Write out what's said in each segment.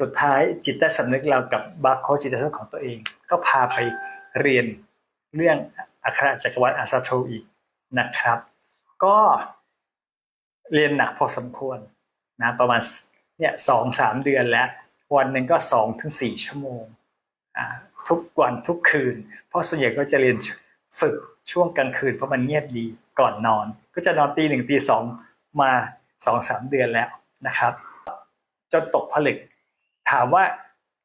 สุดท้ายจิตใต้สำนึกเรากับบาร์โค้ดจิตใต้สำนึกของตัวเอง ก็พาไปเรียนเรื่องอักขระจักรวาลอาซาโทอีกนะครับ ก็เรียนหนักพอสมควรนะประมาณเนี่ยสองสามเดือนแล้ว วันหนึ่งก็สองถึงสี่ชั่วโมงอ่าทุกวันทุกคืน เพราะส่วนใหญ่ก็จะเรียนฝึกช่วงกลางคืนเพราะมันเงียบดีก่อนนอน ก็จะนอนตีหนึ่งตีสองมาสองสามเดือนแล้วนะครับจนตกผลึก ถามว่า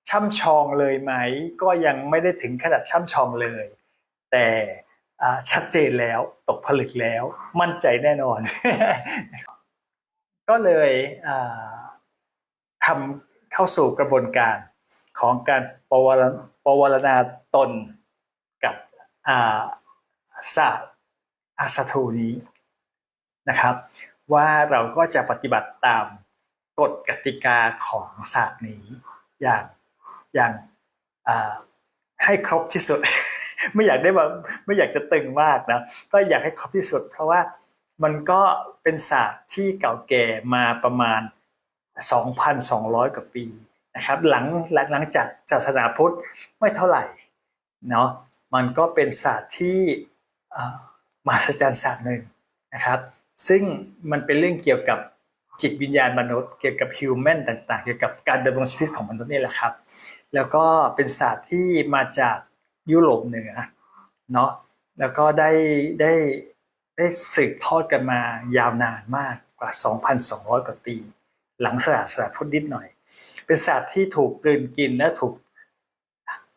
ช่ำชองเลยไหม ก็ยังไม่ได้ถึงขนาดช่ำชองเลย แต่ชัดเจนแล้วตกผลึกแล้ว มั่นใจแน่นอน ก็เลยทำเข้าสู่กระบวนการของการปวารปวารณาตนกับอาศาสตร์อาสาทูนี้นะครับ ว่าเราก็จะปฏิบัติตาม กฎกติกาของศาสตร์นี้อย่างอย่างให้ครบที่สุด ไม่อยากได้แบบไม่อยากจะตึงมากนะก็อยากให้ครบที่สุด เพราะว่ามันก็เป็นศาสตร์ที่เก่าแก่มาประมาณ 2,200 กว่าปีนะครับหลังหลังจากศาสนาพุทธไม่เท่าไหร่เนาะมันก็เป็นศาสตร์ที่อ่ามหัศจรรย์ศาสตร์หนึ่งนะครับ ซึ่งมันเป็นเรื่องเกี่ยวกับ จิตวิญญาณมนุษย์ เกี่ยวกับฮิวแมนต่างๆ เกี่ยวกับการดำรงชีวิตของมนุษย์นี่แหละครับ แล้วก็เป็นศาสตร์ที่มาจากยุโรปเหนือเนาะแล้วก็ได้ได้ได้สืบทอดกันมายาวนานมากกว่า 2,200 กว่าปี หลังศาสนาพุทธนิดหน่อย เป็นศาสตร์ที่ถูกกลืนกินและถูก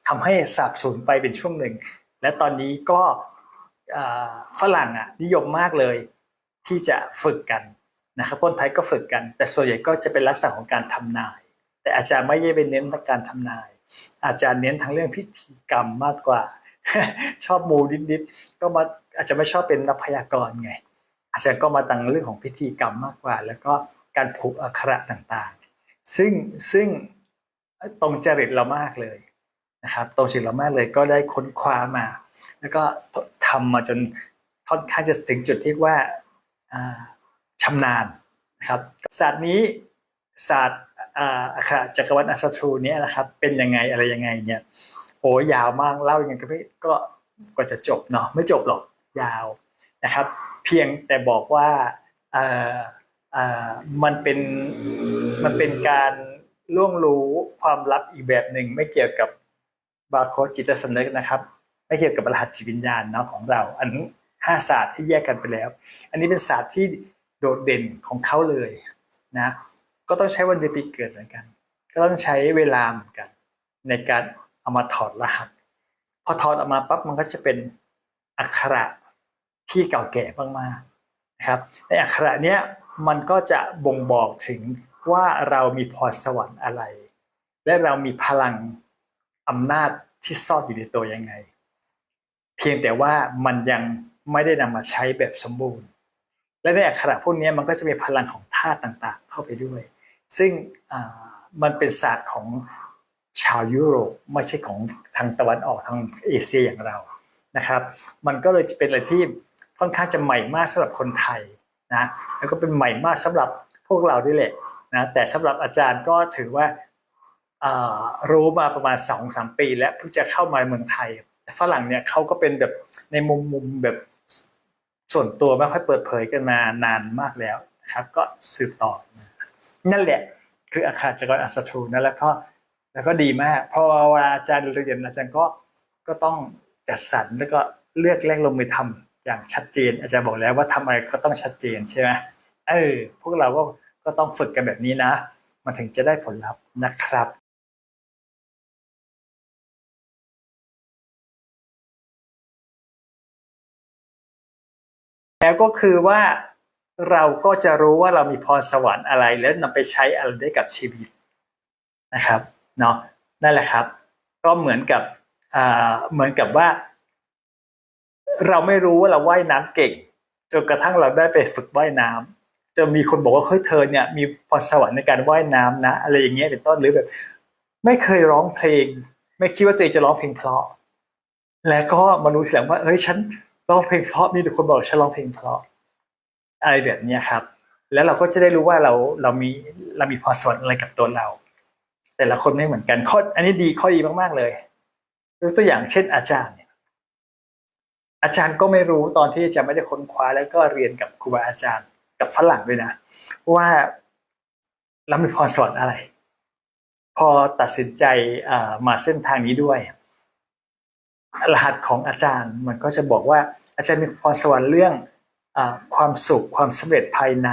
ทำให้สาบสูญไปเป็นช่วงหนึ่ง และตอนนี้ก็ฝรั่งอะนิยมมากเลยที่จะฝึกกัน นะครับคนไทยก็ฝึกกัน แต่ส่วนใหญ่ก็จะเป็นลักษณะของการทำนาย แต่อาจารย์ไม่ได้ไปเน้นการทำนาย อาจารย์เน้นทั้งเรื่องพิธีกรรมมากกว่า ชอบมูนิดๆก็มาอาจจะไม่ชอบเป็นนักพยากรณ์ไง อาจารย์ก็มาตั้งเรื่องของพิธีกรรมมากกว่า แล้วก็การผูกอักขระต่างๆ ซึ่งซึ่งตรงจริตเรามากเลยนะครับตรงจริตเรามากเลยก็ได้ค้นคว้ามา แล้วก็ทำมาจนค่อนข้างจะถึงจุดที่ว่าอ่า ชำนาญนะครับศาสตร์นี้ศาสตร์อ่าอักขรจักรวรรดิอัสทรูเนี่ยนะครับเป็นยังไงอะไรยังไงเนี่ยโอ้ยาวมากเล่ายังไงก็ไม่ก็กว่าจะจบเนาะไม่จบหรอกยาวนะครับ เพียงแต่บอกว่าเอ่อมันเป็นมันเป็นการล่วงรู้ความลับอีกแบบหนึ่งไม่เกี่ยวกับบาโคจิตสำนึกนะครับ ไม่เกี่ยวกับรหัสจิตวิญญาณเนาะของเรา อันห้าศาสตร์ที่แยกกันไปแล้ว อันนี้เป็นศาสตร์ที่ โดดเด่นของเขาเลยนะก็ต้องใช้วันเดือนปีเกิดเหมือนกัน ก็ต้องใช้เวลาเหมือนกัน ในการเอามาถอดรหัส พอถอดออกมาปั๊บมันก็จะเป็นอักขระที่เก่าแก่มากๆนะครับในอักขระเนี้ยมันก็จะบ่งบอกถึงว่าเรามีพรสวรรค์อะไร และเรามีพลังอำนาจที่ซ่อนอยู่ในตัวยังไง เพียงแต่ว่ามันยังไม่ได้นำมาใช้แบบสมบูรณ์ และในอักขระพวกนี้มันก็จะมีพลังของธาตุต่างๆ เข้าไปด้วย ซึ่งมันเป็นศาสตร์ของชาวยุโรปไม่ใช่ของทางตะวันออกทางเอเชียอย่างเรานะครับ มันก็เลยจะเป็นอะไรที่ค่อนข้างจะใหม่มากสำหรับคนไทยนะแล้วก็เป็นใหม่มากสำหรับพวกเราด้วยแหละนะแต่สำหรับอาจารย์ก็ถือว่ารู้มาประมาณสองสามปี แล้วเพิ่งจะเข้ามาเมืองไทยฝรั่งเนี่ยเขาก็เป็นแบบในมุมมุมแบบ ส่วนตัวไม่ค่อยเปิดเผยกันมานานมากแล้วนะครับก็สืบต่อนั่นแหละคืออาคารจักรอัสทรูนะแล้วก็แล้วก็ดีมากพอเวลาอาจารย์เรียนอาจารย์ก็ก็ต้องจัดสรรแล้วก็เลือกแรกลงมือทำอย่างชัดเจน อาจารย์บอกแล้วว่าทำอะไรก็ต้องชัดเจนใช่ไหมเออพวกเราก็ก็ต้องฝึกกันแบบนี้นะ มันถึงจะได้ผลลัพธ์นะครับ แล้วก็คือว่าเราก็จะรู้ว่าเรามีพรสวรรค์อะไร แล้วนำไปใช้อะไรได้กับชีวิตนะครับเนาะนั่นแหละครับ ก็เหมือนกับเหมือนกับว่า เราไม่รู้ว่าเราว่ายน้ำเก่งจนกระทั่งเราได้ไปฝึกว่ายน้ำจะมีคนบอกว่าเฮ้ยเธอเนี่ยมีพรสวรรค์ในการว่ายน้ำนะ อะไรอย่างเงี้ยเป็นต้นหรือแบบ ไม่เคยร้องเพลง ไม่คิดว่าตัวเองจะร้องเพลงเพราะ แล้วก็มารู้ทีหลังว่าเฮ้ยฉัน ร้องเพลงเพราะมีแต่คนบอกฉันร้องเพลงเพราะอะไรแบบนี้ครับ แล้วเราก็จะได้รู้ว่าเราเรามีเรามีพรสวรรค์อะไรกับตัวเรา แต่ละคนไม่เหมือนกันข้ออันนี้ดีข้อดีมากๆเลยยกตัวอย่างเช่นอาจารย์เนี่ยอาจารย์ก็ไม่รู้ตอนที่อาจะไม่ได้ค้นคว้าแล้วก็เรียนกับครูบาอาจารย์กับฝรั่งด้วยนะ ว่าเรามีพรสวรรค์อะไร พอตัดสินใจมาเส้นทางนี้ด้วย รหัสของอาจารย์ มันก็จะบอกว่าอาจารย์มีพรสวรรค์เรื่องอความสุขความสำเร็จภายใน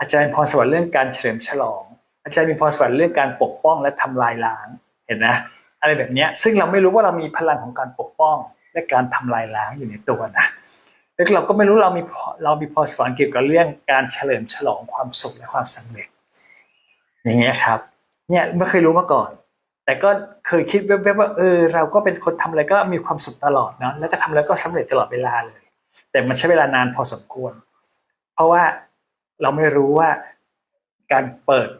อาจารย์มีพรสวรรค์เรื่องการเฉลิมฉลอง อาจารย์มีพรสวรรค์เรื่องการปกป้องและทำลายล้างเห็นนะอะไรแบบนี้ซึ่งเราไม่รู้ว่าเรามีพลังของการปกป้อง และการทำลายล้างอยู่ในตัวนะแล้วเราก็ไม่รู้เรามีเรามีพรสวรรค์เกี่ยวกับเรื่องการเฉลิมฉลองความสุขและความสำเร็จ อย่างเงี้ยครับเนี่ยไม่เคยรู้มาก่อน แต่ก็เคยคิดแวบๆว่าเออเราก็เป็นคนทำอะไรก็มีความสุขตลอดเนาะแล้วก็ทำแล้วก็สำเร็จตลอดเวลาเลย แต่มันใช้เวลานานพอสมควร เพราะว่าเราไม่รู้ว่าการเปิด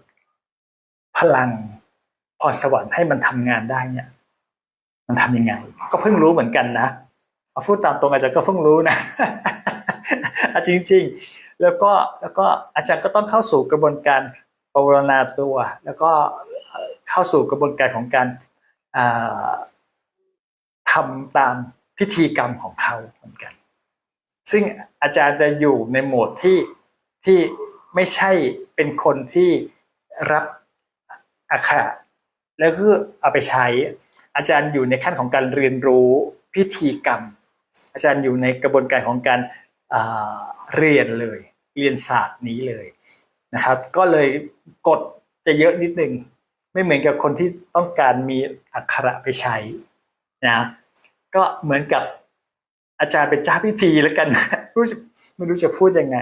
พลังพรสวรรค์ให้มันทำงานได้เนี่ย มันทำยังไง ก็เพิ่งรู้เหมือนกันนะเอาพูดตามตรงอาจารย์ก็เพิ่งรู้นะจริง ๆ แล้วก็แล้วก็อาจารย์ก็ต้องเข้าสู่กระบวนการปรารณาตัว แล้วก็ เข้าสู่กระบวนการของการทำตามพิธีกรรมของเขาเหมือนกัน ซึ่งอาจารย์จะอยู่ในโหมดที่ที่ไม่ใช่เป็นคนที่รับอาคาแล้วก็เอาไปใช้ อาจารย์อยู่ในขั้นของการเรียนรู้พิธีกรรม อาจารย์อยู่ในกระบวนการของการเรียนเลย เรียนศาสตร์นี้เลยนะครับ ก็เลยกฎจะเยอะนิดนึง ไม่เหมือนกับคนที่ต้องการมีอักขระไปใช้นะก็เหมือนกับอาจารย์เป็นเจ้าพิธีแล้วกันรู้จะไม่รู้จะพูดยังไง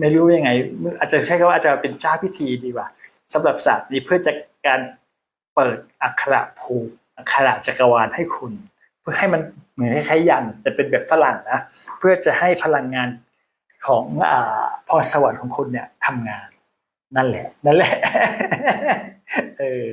ไม่รู้ยังไง อาจจะใช้คำว่าอาจารย์เป็นเจ้าพิธีดีกว่าสำหรับศาสตร์นี้เพื่อจะการเปิดอักขระภูอักขระจักรวาลให้คุณ เพื่อให้มันเหมือนคล้ายๆยันแต่เป็นแบบฝรั่งนะเพื่อจะให้พลังงานของอาพรสวรรค์ของคุณเนี่ยทำงาน นั่นแหละ นั่นแหละ เออ